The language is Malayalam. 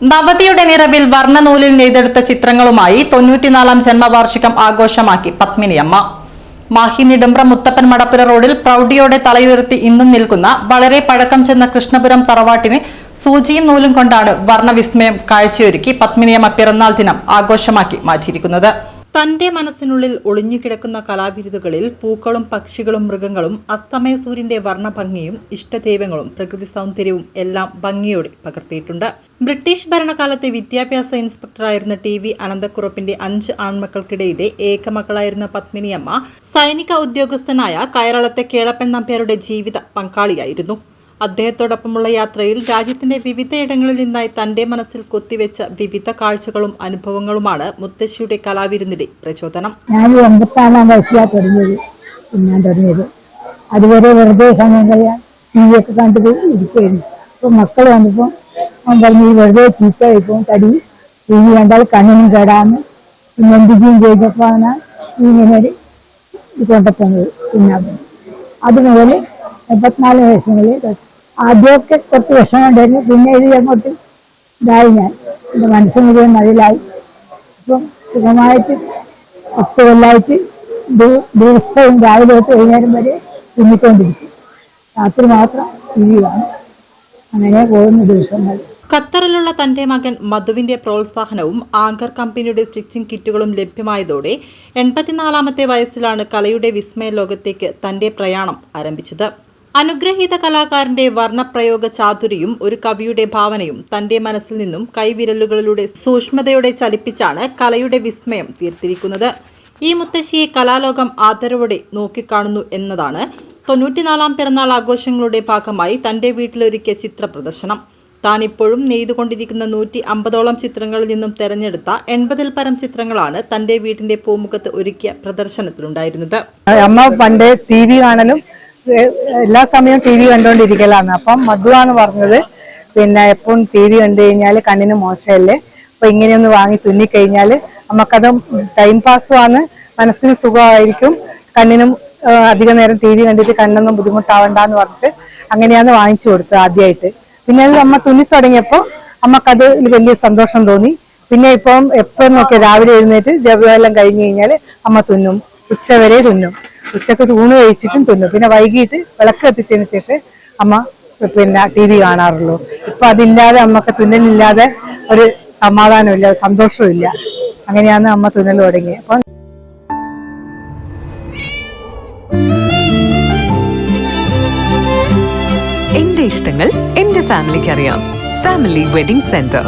നവതിയുടെ നിറവിൽ വർണനൂലിൽ നെയ്തെടുത്ത ചിത്രങ്ങളുമായി തൊണ്ണൂറ്റിനാലാം ജന്മവാർഷികം ആഘോഷമാക്കി പത്മിനിയമ്മ. മാഹി നിടുമ്പ്ര മുത്തപ്പൻ മടപ്പുര റോഡിൽ പ്രൗഢിയോടെ തലയുയർത്തി ഇന്നും നിൽക്കുന്ന വളരെ പഴക്കം ചെന്ന കൃഷ്ണപുരം തറവാട്ടിന് സൂചിയും നൂലും കൊണ്ടാണ് വർണവിസ്മയം കാഴ്ചയൊരുക്കി പത്മിനിയമ്മ പിറന്നാൾ ദിനം ആഘോഷമാക്കി മാറ്റിയിരിക്കുന്നത്. തന്റെ മനസ്സിനുള്ളിൽ ഒളിഞ്ഞുകിടക്കുന്ന കലാബിരുദുകളിൽ പൂക്കളും പക്ഷികളും മൃഗങ്ങളും അസ്തമയ സൂര്യന്റെ വർണഭംഗിയും ഇഷ്ടദൈവങ്ങളും പ്രകൃതി സൗന്ദര്യവും എല്ലാം ഭംഗിയോടെ പകർത്തിയിട്ടുണ്ട്. ബ്രിട്ടീഷ് ഭരണകാലത്തെ വിദ്യാഭ്യാസ ഇൻസ്പെക്ടറായിരുന്ന ടി വി അനന്തക്കുറപ്പിന്റെ അഞ്ച് ആൺമക്കൾക്കിടയിലെ ഏകമകളായിരുന്ന പത്മിനിയമ്മ സൈനിക ഉദ്യോഗസ്ഥനായ കയറളത്തെ കേളപ്പൻ നമ്പ്യാരുടെ ജീവിത പങ്കാളിയായിരുന്നു. അദ്ദേഹത്തോടൊപ്പമുള്ള യാത്രയിൽ രാജ്യത്തിന്റെ വിവിധയിടങ്ങളിൽ നിന്നായി തന്റെ മനസ്സിൽ കൊത്തിവെച്ച വിവിധ കാഴ്ചകളും അനുഭവങ്ങളുമാണ് മുത്തശ്ശിയുടെ കലാവിരുന്നിലെ പ്രചോദനം. ഞാൻ എൺപത്താറാം വയസ്സിലാണ് തുടങ്ങിയത്. തിന്നാൻ തുടങ്ങിയത്. അതുവരെ വെറുതെ സമയം കഴിയാൻ ടി വി ഒക്കെ കണ്ടിട്ട് ഇരിക്കുകയായിരുന്നു അപ്പോൾ മക്കൾ വന്നപ്പോൾ അവൻ പറഞ്ഞു ഈ വെറുതെ ചീത്ത കഴിക്കും തടി ടി വി കണ്ടാൽ കണ്ണിനും കേടാന്ന്. പിന്നെ എന്ത് ചെയ്യും ചെയ്തപ്പോൾ ഇങ്ങനെ കൊണ്ടെത്തുന്നത് തിന്നാൻ അത് അതുമുതൽ എൺപത്തിനാല് വയസ്സുകളിൽ തൊട്ട് ആദ്യമൊക്കെ കുറച്ച് വിഷമം ഉണ്ടായിരുന്നു. പിന്നെ ഇത് അങ്ങോട്ട് ഇതായി ഞാൻ. എന്റെ മനസ്സ് മുഴുവൻ മതിലായി. ഇപ്പം സുഖമായിട്ട് പത്ത് കൊല്ലായിട്ട് ദിവസവും രാവിലെ തൊട്ട് വൈകുന്നേരം വരെ തുന്നിക്കൊണ്ടിരിക്കും രാത്രി മാത്രം ടി അങ്ങനെ പോകുന്ന ദിവസങ്ങൾ. ഖത്തറിലുള്ള തന്റെ മകൻ മധുവിന്റെ പ്രോത്സാഹനവും ആങ്കർ കമ്പനിയുടെ സ്റ്റിച്ചിങ് കിറ്റുകളും ലഭ്യമായതോടെ എൺപത്തിനാലാമത്തെ വയസ്സിലാണ് കലയുടെ വിസ്മയ ലോകത്തേക്ക് തന്റെ പ്രയാണം ആരംഭിച്ചത്. അനുഗ്രഹീത കലാകാരന്റെ വർണപ്രയോഗ ചാതുരിയും ഒരു കവിയുടെ ഭാവനയും തന്റെ മനസ്സിൽ നിന്നും കൈവിരലുകളിലൂടെ സൂക്ഷ്മതയോടെ ചലിപ്പിച്ചാണ് കലയുടെ വിസ്മയം തീർത്തിരിക്കുന്നത്. ഈ മുത്തശ്ശിയെ കലാലോകം ആദരവോടെ നോക്കിക്കാണുന്നു എന്നതാണ് തൊണ്ണൂറ്റിനാലാം പിറന്നാൾ ആഘോഷങ്ങളുടെ ഭാഗമായി തന്റെ വീട്ടിലൊരുക്കിയ ചിത്ര പ്രദർശനം താൻ ഇപ്പോഴും നെയ്തുകൊണ്ടിരിക്കുന്ന നൂറ്റി അമ്പതോളം ചിത്രങ്ങളിൽ നിന്നും തെരഞ്ഞെടുത്ത എൺപതിൽ പരം ചിത്രങ്ങളാണ് തന്റെ വീടിന്റെ പൂമുഖത്ത് ഒരുക്കിയ പ്രദർശനത്തിലുണ്ടായിരുന്നത്. അമ്മ പണ്ട് ടി വി കാണലും എല്ലാ സമയവും ടി വി കണ്ടോണ്ടിരിക്കലാണ്. അപ്പം മധുവാന്ന് പറഞ്ഞത് പിന്നെ എപ്പോഴും ടി വി കണ്ടു കഴിഞ്ഞാൽ കണ്ണിന് മോശമല്ലേ അപ്പൊ ഇങ്ങനെയൊന്ന് വാങ്ങി തുന്നിക്കഴിഞ്ഞാൽ നമുക്കത് ടൈം പാസ്സുമാണ് മനസ്സിന് സുഖമായിരിക്കും കണ്ണിനും അധിക നേരം ടി വി കണ്ടിട്ട് കണ്ണൊന്നും ബുദ്ധിമുട്ടാവണ്ടെന്ന് പറഞ്ഞിട്ട് അങ്ങനെയാണ് വാങ്ങിച്ചു കൊടുത്തത് ആദ്യമായിട്ട് പിന്നെ അത് അമ്മ തുന്നി തുടങ്ങിയപ്പോൾ അമ്മക്കത് വലിയ സന്തോഷം തോന്നി. പിന്നെ ഇപ്പം എപ്പോഴും നോക്കിയാൽ രാവിലെ എഴുന്നേറ്റ് ജപമെല്ലാം കഴിഞ്ഞു കഴിഞ്ഞാൽ അമ്മ തുന്നും ഉച്ചവരെ തുന്നും. ഉച്ചയ്ക്ക് തൂണ് കഴിച്ചിട്ടും തിന്നും. പിന്നെ വൈകിട്ട് വിളക്ക് കത്തിച്ചതിന് ശേഷം അമ്മ പിന്നെ ടി വി കാണാറുള്ളൂ. ഇപ്പൊ അതില്ലാതെ അമ്മയ്ക്ക് തുന്നലില്ലാതെ ഒരു സമാധാനമില്ല സന്തോഷവും ഇല്ല അങ്ങനെയാണ് അമ്മ തുന്നൽ തുടങ്ങി അപ്പം എന്റെ ഇഷ്ടങ്ങൾ എന്റെ ഫാമിലിക്ക് അറിയാം ഫാമിലി വെഡിംഗ് സെന്റർ.